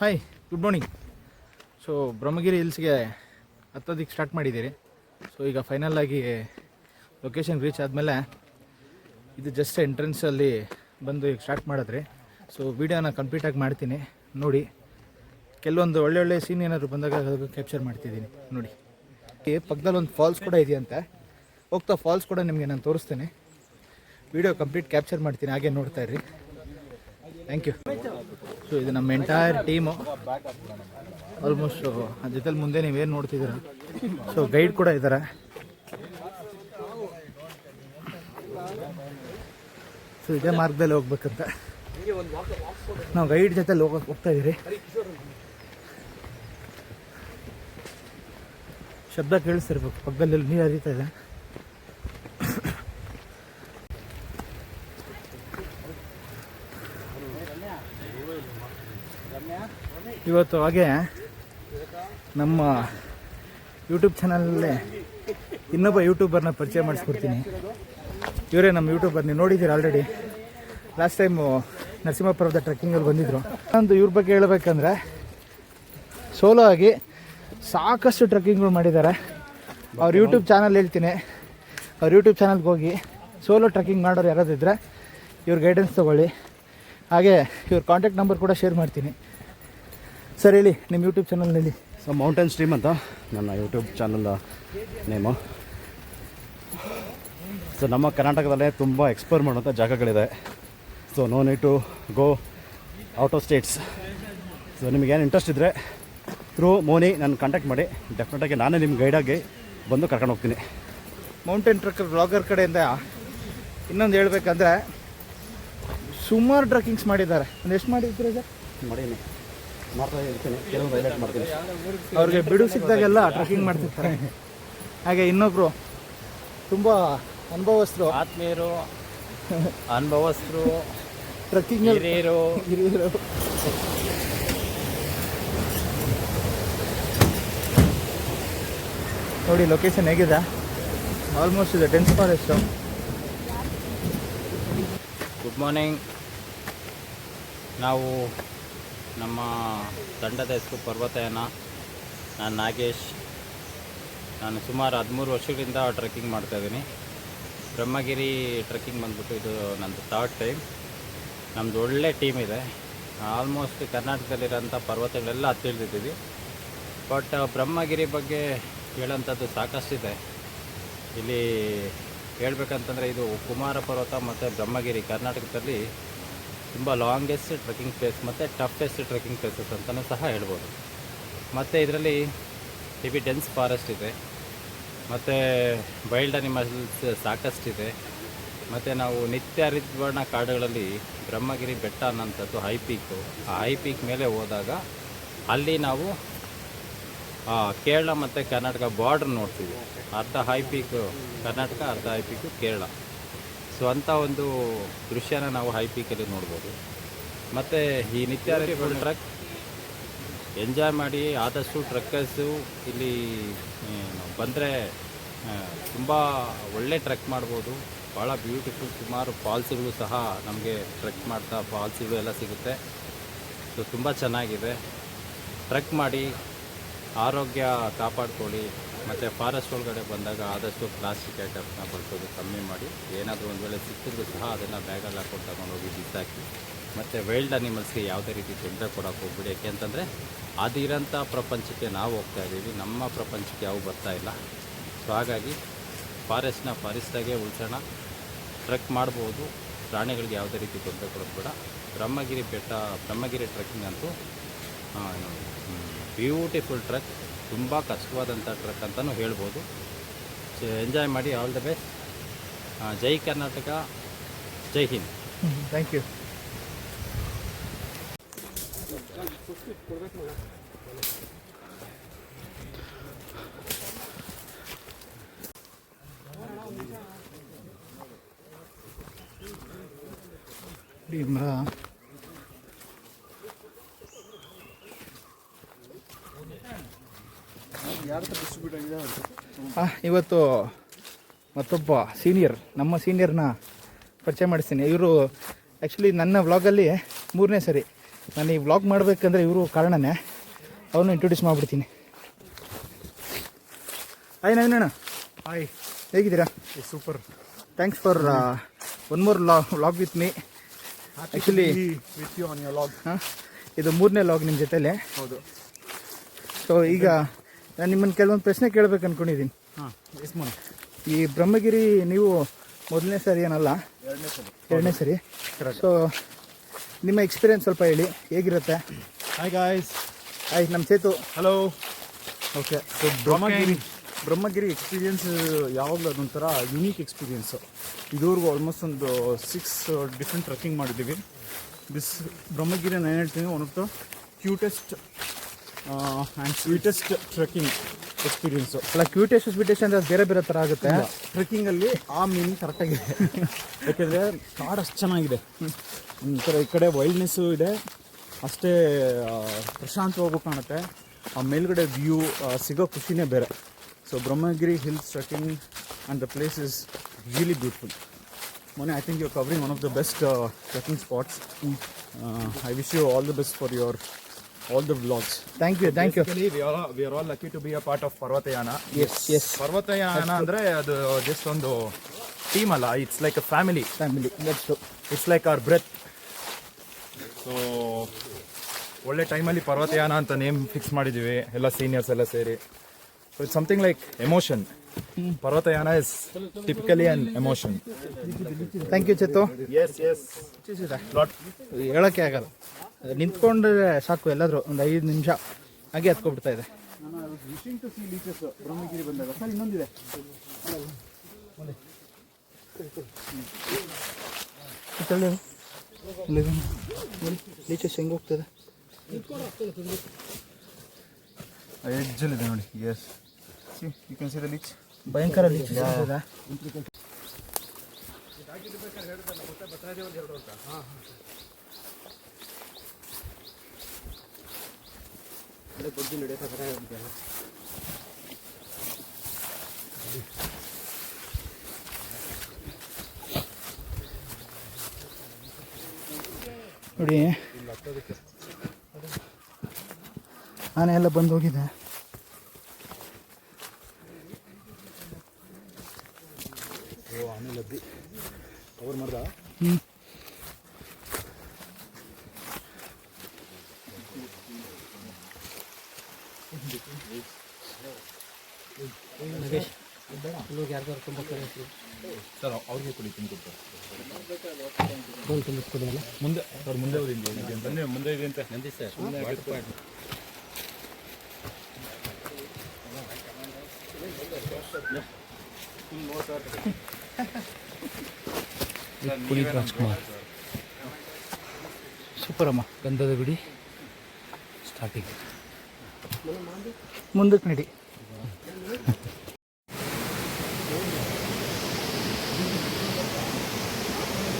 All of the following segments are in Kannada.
Hi good morning so Brahmagiri ಹಿಲ್ಸ್ಗೆ ಹತ್ತೋದಿಕ್ಕೆ ಸ್ಟಾರ್ಟ್ ಮಾಡಿದ್ದೀರಿ. ಸೊ ಈಗ ಫೈನಲ್ ಆಗಿ ಲೊಕೇಶನ್ ರೀಚ್ ಆದಮೇಲೆ ಇದು ಜಸ್ಟ್ ಎಂಟ್ರೆನ್ಸಲ್ಲಿ ಬಂದು ಈಗ ಸ್ಟಾರ್ಟ್ ಮಾಡಿದ್ರಿ. ಸೊ ವೀಡಿಯೋನ ಕಂಪ್ಲೀಟಾಗಿ ಮಾಡ್ತೀನಿ. ನೋಡಿ, ಕೆಲವೊಂದು ಒಳ್ಳೊಳ್ಳೆ ಒಳ್ಳೆ ಸೀನ್ ಏನಾದರೂ ಬಂದಾಗ ಅದಕ್ಕೆ ಕ್ಯಾಪ್ಚರ್ ಮಾಡ್ತಿದ್ದೀನಿ. ನೋಡಿ. ಈ ಪಕ್ಕದಲ್ಲಿ ಒಂದು ಫಾಲ್ಸ್ ಕೂಡ ಇದೆಯಂತೆ. ಹೋಗ್ತಾ ಫಾಲ್ಸ್ ಕೂಡ ನಿಮಗೆ ನಾನು ತೋರಿಸ್ತೇನೆ. ವಿಡಿಯೋ ಕಂಪ್ಲೀಟ್ ಕ್ಯಾಪ್ಚರ್ ಮಾಡ್ತೀನಿ, ಹಾಗೆ ನೋಡ್ತಾ ಇರಿ. ಥ್ಯಾಂಕ್ ಯು ಸೊ ಇದು ನಮ್ಮ ಎಂಟೈರ್ ಟೀಮು ಆಲ್ಮೋಸ್ಟು ಅದ್ರ ಜೊತೆಲಿ ಮುಂದೆ ನೀವೇನು ನೋಡ್ತಿದ್ದೀರ? ಸೊ ಗೈಡ್ ಕೂಡ ಇದ್ದಾರೆ ಸೊ ಇದೇ ಮಾರ್ಗದಲ್ಲಿ ಹೋಗ್ಬೇಕಂತ. ನಾವು ಗೈಡ್ ಜೊತೆಲಿ ಹೋಗಕ್ಕೆ ಹೋಗ್ತಾ ಇದ್ದೀರಿ. ಶಬ್ದ ಕೇಳಿಸ್ತಿರ್ಬೇಕು. ಪಕ್ಕದಲ್ಲಿ ನೀರು ಹರಿತಾ ಇದೆ. ಇವತ್ತು ಹಾಗೆ ನಮ್ಮ ಯೂಟ್ಯೂಬ್ ಚಾನಲಲ್ಲೇ ಇನ್ನೊಬ್ಬ ಯೂಟ್ಯೂಬರ್ನ ಪರಿಚಯ ಮಾಡಿಸ್ಕೊಡ್ತೀನಿ. ಇವರೇ ನಮ್ಮ ಯೂಟ್ಯೂಬರ್ ನೀವು ನೋಡಿದ್ದೀರಿ ಆಲ್ರೆಡಿ ಲಾಸ್ಟ್ ಟೈಮು ನರಸಿಂಹಪುರದ ಟ್ರೆಕ್ಕಿಂಗಲ್ಲಿ ಬಂದಿದ್ದರು ಒಂದು ಇವ್ರ ಬಗ್ಗೆ ಹೇಳಬೇಕಂದ್ರೆ ಸೋಲೋ ಆಗಿ ಸಾಕಷ್ಟು ಟ್ರೆಕ್ಕಿಂಗ್ಗಳು ಮಾಡಿದ್ದಾರೆ. ಅವ್ರ ಯೂಟ್ಯೂಬ್ ಚಾನಲ್ ಹೇಳ್ತೀನಿ. ಅವ್ರ ಯೂಟ್ಯೂಬ್ ಚಾನಲ್ಗೆ ಹೋಗಿ ಸೋಲೋ ಟ್ರೆಕ್ಕಿಂಗ್ ಮಾಡೋರು ಯಾರಾದ್ರು ಇದ್ದರೆ ಇವ್ರ ಗೈಡೆನ್ಸ್ ತೊಗೊಳ್ಳಿ. ಹಾಗೆ ಇವ್ರ ಕಾಂಟ್ಯಾಕ್ಟ್ ನಂಬರ್ ಕೂಡ ಶೇರ್ ಮಾಡ್ತೀನಿ. ಸರ್ ಹೇಳಿ ನಿಮ್ಮ ಯೂಟ್ಯೂಬ್ ಚಾನಲ್ನಲ್ಲಿ ಸೊ ಮೌಂಟೇನ್ ಸ್ಟ್ರೀಮ್ ಅಂತ ನನ್ನ ಯೂಟ್ಯೂಬ್ ಚಾನಲ್ ನೇಮು ಸೊ ನಮ್ಮ ಕರ್ನಾಟಕದಲ್ಲೇ ತುಂಬ ಎಕ್ಸ್ಪ್ಲೋರ್ ಮಾಡುವಂಥ ಜಾಗಗಳಿದೆ. So no need to go out of states so ನಿಮಗೇನು ಇಂಟ್ರೆಸ್ಟ್ ಇದ್ದರೆ ಥ್ರೂ ಮೋನಿ ನನ್ನ ಕಾಂಟ್ಯಾಕ್ಟ್ ಮಾಡಿ. ಡೆಫಿನೆಟಾಗಿ ನಾನೇ ನಿಮ್ಮ ಗೈಡಾಗಿ ಬಂದು ಕರ್ಕೊಂಡು ಹೋಗ್ತೀನಿ. ಮೌಂಟೇನ್ ಟ್ರಕ್ಕರ್ ಬ್ಲಾಗರ್ ಕಡೆಯಿಂದ ಇನ್ನೊಂದು ಹೇಳ್ಬೇಕಂದ್ರೆ ಸುಮಾರು ಟ್ರಕ್ಕಿಂಗ್ಸ್ ಮಾಡಿದ್ದಾರೆ. ಒಂದು ಎಷ್ಟು ಮಾಡಿದ್ದೀರಾ ಸರ್ ಮಾಡೀನಿ ಮಾಡ್ತಾ ಇರ್ತೀನಿ. ಕೆಲವೊಂದು ಹೈಲೈಟ್ ಮಾಡ್ತೀನಿ. ಅವ್ರಿಗೆ ಬಿಡು ಸಿಕ್ಕಿದಾಗೆಲ್ಲ ಟ್ರಕ್ಕಿಂಗ್ ಮಾಡ್ತಿರ್ತಾರೆ. ಹಾಗೆ ಇನ್ನೊಬ್ರು ತುಂಬ ಅನುಭವಸ್ಥರು. ಆತ್ಮೀಯರು ಅನುಭವಸ್ಥರು ಟ್ರಕ್ಕಿಂಗ್ ಹಿರಿಯರು. ಹಿರಿಯರು. ನೋಡಿ ಲೊಕೇಶನ್ ಹೇಗಿದೆ? ಆಲ್ಮೋಸ್ಟ್ ಇದೆ ಡೆನ್ಸ್ ಫಾರೆಸ್ಟು ಗುಡ್ ಮಾರ್ನಿಂಗ್ ನಾವು ನಮ್ಮ ತಂಡದ ಹೆಸರು ಪರ್ವತಯಾನ. ನಾನು ನಾಗೇಶ್. ನಾನು ಸುಮಾರು ಹದಿಮೂರು ವರ್ಷಗಳಿಂದ ಟ್ರೆಕ್ಕಿಂಗ್ ಮಾಡ್ತಾಯಿದ್ದೀನಿ ಬ್ರಹ್ಮಗಿರಿ ಟ್ರೆಕ್ಕಿಂಗ್ ಬಂದ್ಬಿಟ್ಟು ಇದು ನಂದು ಥರ್ಡ್ ಟೈಮ್ ನಮ್ಮದು ಒಳ್ಳೆ ಟೀಮ್ ಇದೆ. ಆಲ್ಮೋಸ್ಟ್ ಕರ್ನಾಟಕದಲ್ಲಿರೋಂಥ ಪರ್ವತಗಳೆಲ್ಲ ಹತ್ತಿಳಿದಿದ್ದೀವಿ. ಬಟ್ ಬ್ರಹ್ಮಗಿರಿ ಬಗ್ಗೆ ಹೇಳೋಂಥದ್ದು ಸಾಕಷ್ಟಿದೆ. ಇಲ್ಲಿ ಹೇಳ್ಬೇಕಂತಂದರೆ ಇದು ಕುಮಾರ ಪರ್ವತ ಮತ್ತು ಬ್ರಹ್ಮಗಿರಿ ಕರ್ನಾಟಕದಲ್ಲಿ ತುಂಬ ಲಾಂಗೆಸ್ಟ್ ಟ್ರೆಕ್ಕಿಂಗ್ ಪ್ಲೇಸ್ ಮತ್ತು ಟಫೆಸ್ಟ್ ಟ್ರೆಕ್ಕಿಂಗ್ ಪ್ಲೇಸಸ್ ಅಂತಲೂ ಸಹ ಹೇಳ್ಬೋದು. ಮತ್ತು ಇದರಲ್ಲಿ ಹೆವಿ ಡೆನ್ಸ್ ಫಾರೆಸ್ಟ್ ಇದೆ. ಮತ್ತು ವೈಲ್ಡ್ ಅನಿಮಲ್ಸ್ ಸಾಕಷ್ಟಿದೆ. ಮತ್ತು ನಾವು ನಿತ್ಯ ಹರಿದ್ವರ್ಣ ಕಾಡುಗಳಲ್ಲಿ ಬ್ರಹ್ಮಗಿರಿ ಬೆಟ್ಟ ಅನ್ನೋಂಥದ್ದು ಹೈ ಪೀಕು ಆ ಹೈ ಪೀಕ್ ಮೇಲೆ ಹೋದಾಗ ಅಲ್ಲಿ ನಾವು ಕೇರಳ ಮತ್ತು ಕರ್ನಾಟಕ ಬಾರ್ಡ್ರ್ ನೋಡ್ತೀವಿ. ಅರ್ಧ ಹೈ ಪೀಕು ಕರ್ನಾಟಕ ಅರ್ಧ ಹೈ ಪೀಕು ಕೇರಳ. ಸೊ ಅಂಥ ಒಂದು ದೃಶ್ಯನ ನಾವು ಹೈ ಪೀಕಲ್ಲಿ ನೋಡ್ಬೋದು. ಮತ್ತು ಈ ನಿತ್ಯ ಟ್ರಕ್ ಎಂಜಾಯ್ ಮಾಡಿ ಆದಷ್ಟು ಟ್ರಕ್ಕರ್ಸು ಇಲ್ಲಿ ಬಂದರೆ ತುಂಬ ಒಳ್ಳೆ ಟ್ರೆಕ್ ಮಾಡ್ಬೋದು. ಭಾಳ ಬ್ಯೂಟಿಫುಲ್ ಸುಮಾರು ಫಾಲ್ಸ್ಗಳು ಸಹ ನಮಗೆ ಟ್ರೆಕ್ ಮಾಡ್ತಾ ಫಾಲ್ಸ್ಗಳು ಎಲ್ಲ ಸಿಗುತ್ತೆ. ಸೊ ತುಂಬ ಚೆನ್ನಾಗಿದೆ. ಟ್ರಕ್ ಮಾಡಿ ಆರೋಗ್ಯ ಕಾಪಾಡ್ಕೊಳ್ಳಿ. ಮತ್ತು ಫಾರೆಸ್ಟ್ ಒಳಗಡೆ ಬಂದಾಗ ಆದಷ್ಟು ಪ್ಲಾಸ್ಟಿಕ್ ಐಟಮ್ಸ್ನ ಬಳಸೋದು ಕಮ್ಮಿ ಮಾಡಿ. ಏನಾದರೂ ಒಂದು ವೇಳೆ ಸಿಕ್ಕಿದ್ರು ಸಹ ಅದನ್ನು ಬ್ಯಾಗಲ್ಲಿ ಹಾಕೊಂಡು ತಗೊಂಡೋಗಿ ಬಿಸಾಕಿ. ಮತ್ತು ವೈಲ್ಡ್ ಅನಿಮಲ್ಸ್ಗೆ ಯಾವುದೇ ರೀತಿ ತೊಂದರೆ ಕೊಡೋಕೆ ಹೋಗ್ಬಿಡಿ ಯಾಕೆಂತಂದರೆ ಅದಿರೋಂಥ ಪ್ರಪಂಚಕ್ಕೆ ನಾವು ಹೋಗ್ತಾ ಇದ್ದೀವಿ. ನಮ್ಮ ಪ್ರಪಂಚಕ್ಕೆ ಯಾವ ಬರ್ತಾ ಇಲ್ಲ. ಸೊ ಹಾಗಾಗಿ ಫಾರೆಸ್ಟ್ನ ಫಾರೆಸ್ಟಾಗೆ ಉಳಿಸೋಣ. ಟ್ರೆಕ್ ಮಾಡ್ಬೋದು. ಪ್ರಾಣಿಗಳಿಗೆ ಯಾವುದೇ ರೀತಿ ತೊಂದರೆ ಕೊಡೋದು ಬೇಡ. ಬ್ರಹ್ಮಗಿರಿ ಬೆಟ್ಟ, ಬ್ರಹ್ಮಗಿರಿ ಟ್ರೆಕ್ಕಿಂಗ್ ಅಂತೂ ಬ್ಯೂಟಿಫುಲ್ ಟ್ರಕ್ ತುಂಬ ಕಷ್ಟವಾದಂಥ ಟ್ರಕ್ ಅಂತಲೂ ಹೇಳ್ಬೋದು. ಸೊ ಎಂಜಾಯ್ ಮಾಡಿ all the best. Jai Karnataka Jai Hind. Thank you. ಮರ ಆ, ಇವತ್ತು ಮತ್ತೊಬ್ಬ ಸೀನಿಯರ್ ನಮ್ಮ ಸೀನಿಯರ್ನ ಪರಿಚಯ ಮಾಡಿಸ್ತೀನಿ. ಇವರು ಆ್ಯಕ್ಚುಲಿ ನನ್ನ ವ್ಲಾಗಲ್ಲಿ ಮೂರನೇ ಸರಿ. ನಾನು ಈ ವ್ಲಾಗ್ ಮಾಡಬೇಕಂದ್ರೆ ಇವರು ಕಾರಣನೇ. ಅವನು ಇಂಟ್ರೊಡ್ಯೂಸ್ ಮಾಡಿಬಿಡ್ತೀನಿ. ಹಾಯ್ ನವೀನಣ್ಣ ಹಾಯ್ ಹೇಗಿದ್ದೀರಾ? Super thanks for one more law vlog with me actually with you on your vlog ಹಾಂ ಇದು ಮೂರನೇ ಲಾಗ್ ನಿಮ್ಮ ಜೊತೆಲೇ. ಹೌದು. ಸೊ ಈಗ ನಾನು ನಿಮ್ಮನ್ನು ಕೆಲವೊಂದು ಪ್ರಶ್ನೆ ಕೇಳಬೇಕು ಅಂದ್ಕೊಂಡಿದ್ದೀನಿ ಹಾಂ ಈ ಬ್ರಹ್ಮಗಿರಿ ನೀವು ಮೊದಲನೇ ಸರಿ ಏನಲ್ಲ? ಎರಡನೇ ಸಲ ಎರಡನೇ ಸರಿ. ಸೊ ನಿಮ್ಮ ಎಕ್ಸ್ಪೀರಿಯನ್ಸ್ ಸ್ವಲ್ಪ ಹೇಳಿ ಹೇಗಿರುತ್ತೆ? ಹಾಯ್ ಗಾಯ್ಸ್ ಆಯ್ತು ನಮ್ಮ Sethu. Hello okay so Brahmagiri Brahmagiri experience ಯಾವಾಗಲೂ ಅದೊಂಥರ ಯುನೀಕ್ ಎಕ್ಸ್ಪೀರಿಯನ್ಸು ಇದುವರೆಗೂ ಆಲ್ಮೋಸ್ಟ್ ಒಂದು ಸಿಕ್ಸ್ ಡಿಫ್ರೆಂಟ್ ಟ್ರಕ್ಕಿಂಗ್ ಮಾಡಿದ್ದೀವಿ. ದಿಸ್ ಬ್ರಹ್ಮಗಿರಿ ನಾನು ಹೇಳ್ತೀನಿ one of the cutest and sweetest trekking experience ಅಲ್ಲ ಕ್ಯೂಟೇಶ್ ಸ್ವೀಟೇಶ್ ಅಂದರೆ ಬೇರೆ ಬೇರೆ ಥರ ಆಗುತ್ತೆ. ಟ್ರೆಕ್ಕಿಂಗಲ್ಲಿ ಆ ಮೀನು ಕರೆಕ್ಟಾಗಿದೆ ಯಾಕೆಂದರೆ ಕಾಡು ಅಷ್ಟು ಚೆನ್ನಾಗಿದೆ. ಒಂಥರ ಈ ಕಡೆ ವೈಲ್ಡ್ನೆಸ್ಸು ಇದೆ. ಅಷ್ಟೇ ಪ್ರಶಾಂತವಾಗೂ ಕಾಣುತ್ತೆ. ಆ ಮೇಲ್ಗಡೆ ವ್ಯೂ ಸಿಗೋ ಖುಷಿನೇ ಬೇರೆ. So Brahmagiri hills trekking and the place is really beautiful ಮೊನ್ನೆ I think you covering one of the best trekking spots I wish you all the best for your all the vlogs thank you thank you Basically, we are we are all lucky to be a part of Parvatayana S S Parvatayana ಅಂದ್ರೆ ಅದು ಜಸ್ಟ್ ಒಂದು ಟೀಮ್ ಅಲ್ಲ it's like a family family next it's like our breath so ಒಳ್ಳೆ ಟೈಮಲ್ಲಿ ಪರ್ವತಯಾನ ಅಂತ ನೇಮ್ ಫಿಕ್ಸ್ ಮಾಡಿದ್ದೀವಿ ಎಲ್ಲ ಸೀನಿಯರ್ಸ್ ಎಲ್ಲ ಸೇರಿ. So it's something like emotion Parvatayana is typically an emotion thank you Chethu S S ಹೇಳೋಕ್ಕೆ ಆಗಲ್ಲ. ನಿಂತ್ಕೊಂಡ್ರೆ ಸಾಕು ಎಲ್ಲಾದರೂ ಒಂದು ಐದು ನಿಮಿಷ ಹಾಗೆ ಹತ್ಕೊಬಿಡ್ತಾ ಇದೆ. ಇನ್ನೊಂದಿದೆ ಲೀಚಸ್ ಹೆಂಗೆ ಹೋಗ್ತದೆ ಎಜ್ಜಲ್ಲಿದೆ ನೋಡಿ yes you can see the leech ಭಯಂಕರ ಲೀಚಸ್ ಹೋಗ್ತದೆ ನೋಡಿ. ಆನೆ ಎಲ್ಲ ಬಂದು ಹೋಗಿದೆ. ಓ ಆನೆ ಅಲ್ಲಿ ಕವರ್ ಹ್ಞೂ ಸರ್ ಅವ್ರಿಗೆ ಕೊಡಿ ತುಂಬ ಮುಂದೆ ಸರ್ ಮುಂದೆ ಅವರಿಂದ ಬನ್ನಿ ಮುಂದೆ ಇದೆ ಅಂತ. ನಂದಿ ಸರ್ ಪುನೀತ್ ರಾಜ್ಕುಮಾರ್. ಸೂಪರಮ್ಮ ಅಮ್ಮ ಗಂಧದ ಗುಡಿ ಸ್ಟಾರ್ಟಿಂಗ್ ಮುಂದಕ್ಕೆ ನಡಿ.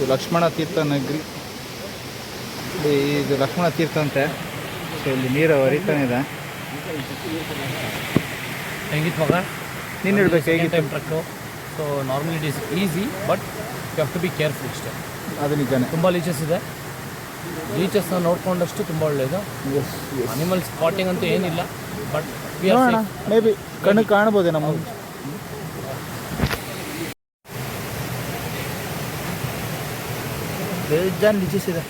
ಇದು ಲಕ್ಷ್ಮಣ ತೀರ್ಥ ನಗರಿ. ಇಲ್ಲಿ ಇದು ಲಕ್ಷ್ಮಣ ತೀರ್ಥ ಅಂತೆ. ಸೊ ಇಲ್ಲಿ ನೀರು ಹರಿತಾನೆ ಇದೆ. ಹೆಂಗಿತ್ತು ಮಗ? ನೀನು ಹೇಳ್ಬೇಕು ಹೇಗಿತ್ತು? Time trek so normally it is easy but you have to be careful ಇಷ್ಟೇ ಅದು ನಿಜಾನೆ. ತುಂಬ ಲೀಚಸ್ ಇದೆ. ಲೀಚಸ್ನ ನೋಡ್ಕೊಂಡಷ್ಟು ತುಂಬ ಒಳ್ಳೆಯದು ಅನಿಮಲ್ ಸ್ಪಾಟಿಂಗ್ ಅಂತೂ ಏನಿಲ್ಲ ಬಟ್ ಮೇ ಬಿ ಕಣ್ಣು ಕಾಣ್ಬೋದೇ ನಮ್ಮ ಬೇಜಾನ್ ಲಿಚಿಸ್ ಇದೆ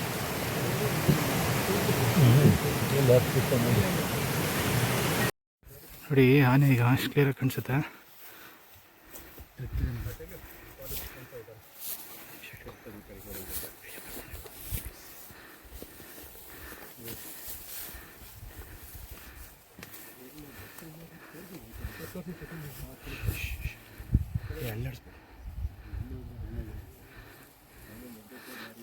ನೋಡಿ ಆನೆ ಈಗ ಅಷ್ಟು ಕ್ಲಿಯರ್ ಕಾಣಿಸುತ್ತೆ.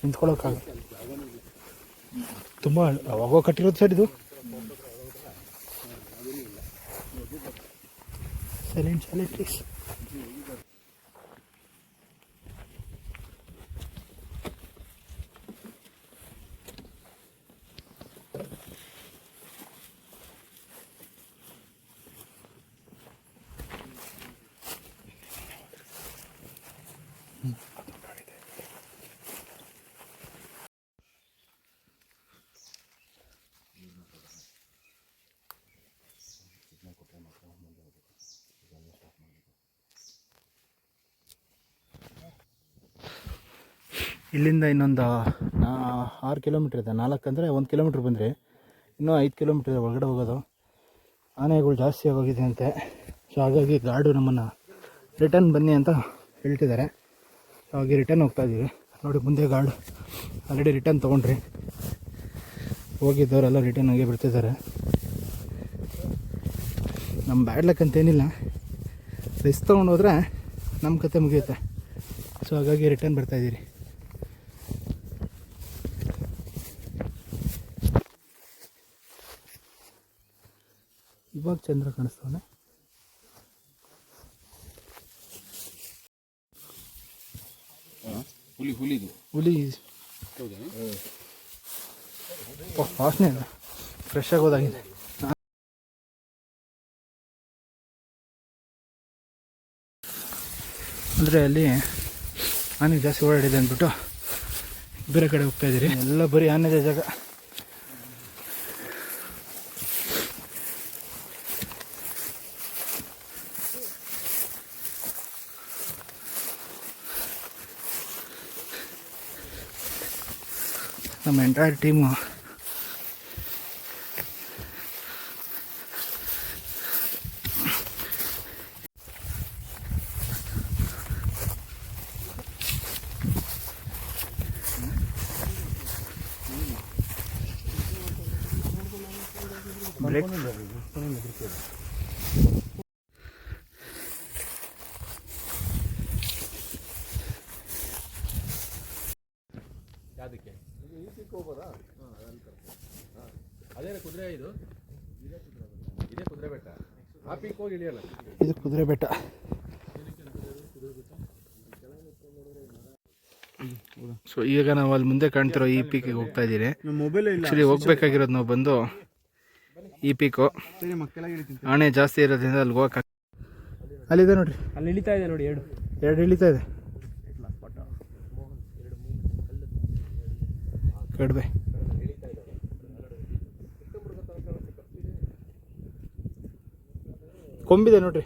ನಿಂತ್ಕೊಳ್ಳೋಕ್ಕಾಗ ತುಂಬ ಅವಾಗ ಕಟ್ಟಿರೋದು ಸರ್ ಇದು? ಸೈಲೆಂಟ್ ಸೈಲೆಂಟ್ ಪ್ಲೀಸ್ ಇಲ್ಲಿಂದ ಇನ್ನೊಂದು ಆರು ಕಿಲೋಮೀಟ್ರ್ ಇದೆ. ನಾಲ್ಕು ಅಂದರೆ ಒಂದು ಕಿಲೋಮೀಟ್ರ್ ಬಂದರೆ. ಇನ್ನೂ ಐದು ಕಿಲೋಮೀಟ್ರ್ ಒಳಗಡೆ ಹೋಗೋದು. ಆನೆಗಳು ಜಾಸ್ತಿ ಆಗೋಗಿದೆ ಅಂತೆ. ಸೊ ಹಾಗಾಗಿ ಗಾಡು ನಮ್ಮನ್ನು ರಿಟರ್ನ್ ಬನ್ನಿ ಅಂತ ಹೇಳ್ತಿದ್ದಾರೆ. ಸೊ ಹಾಗೆ ರಿಟರ್ನ್ ಹೋಗ್ತಾ ಇದ್ದೀವಿ ನೋಡಿ, ಮುಂದೆ ಗಾರ್ಡ್ ಆಲ್ರೆಡಿ ರಿಟರ್ನ್ ತೊಗೊಂಡ್ರಿ. ಹೋಗಿದ್ದವರೆಲ್ಲ ರಿಟರ್ನ್ ಆಗಿ ಬಿಡ್ತಿದ್ದಾರೆ. ನಮ್ಮ ಬ್ಯಾಡ್ ಲಕ್ ಅಂತೇನಿಲ್ಲ ರಿಸ್ಕ್ ತೊಗೊಂಡು ಹೋದರೆ ನಮ್ಮ ಕತೆ ಮುಗಿಯುತ್ತೆ. ಸೊ ಹಾಗಾಗಿ ರಿಟರ್ನ್ ಬರ್ತಾಯಿದ್ದೀರಿ ಇವಾಗ ಚಂದ್ರ ಕಾಣಿಸ್ತವನೆ. ಹುಲಿ ಹುಲಿ. ಹುಲಿ ವಾಸನೆ ಫ್ರೆಶ್ ಆಗೋದಾಗಿದೆ ಅಂದರೆ ಅಲ್ಲಿ ಆನೆ ಜಾಸ್ತಿ ಓಡಾಡಿದೆ ಅಂದ್ಬಿಟ್ಟು ಬೇರೆ ಕಡೆ ಹೋಗ್ತಾ ಇದ್ದೀರಿ. ಎಲ್ಲ ಬರೀ ಆನೆದೇ ಜಾಗ. ನಮ್ಮ ಎಂಟೈರ್ ಟೀಮು ಬ್ರೇಕ್ ಅದೇನ ಕುದುರೆ ಇದು? ಇದೇ ಕುದುರೆ ಬೆಟ್ಟ. ಆ ಪೀಕ್ ಹೋಗಿ ಇಳಿಯಲ್ಲ? ಇದು ಕುದುರೆ ಬೆಟ್ಟ. ಸೊ ಈಗ ನಾವು ಅಲ್ಲಿ ಮುಂದೆ ಕಾಣ್ತಿರೋ ಈ ಪೀಕಿಗೆ ಹೋಗ್ತಾ ಇದ್ದೀನಿ ಆ್ಯಕ್ಚುಲಿ ಹೋಗ್ಬೇಕಾಗಿರೋದು ನಾವು ಬಂದು ಈ ಪೀಕು ಆಣೆ ಜಾಸ್ತಿ ಇರೋದ್ರಿಂದ ಅಲ್ಲಿ ಹೋಗಕ್ಕೆ ಅಲ್ಲಿದೆ ನೋಡ್ರಿ. ಅಲ್ಲಿ ಇಳಿತಾ ಇದೆ ನೋಡಿ ಎರಡು. ಎರಡು ಇಳಿತಾ ಇದೆ. ಕಡಿಮೆ. ಕೊಂಬಿದೆ ನೋಡ್ರಿ.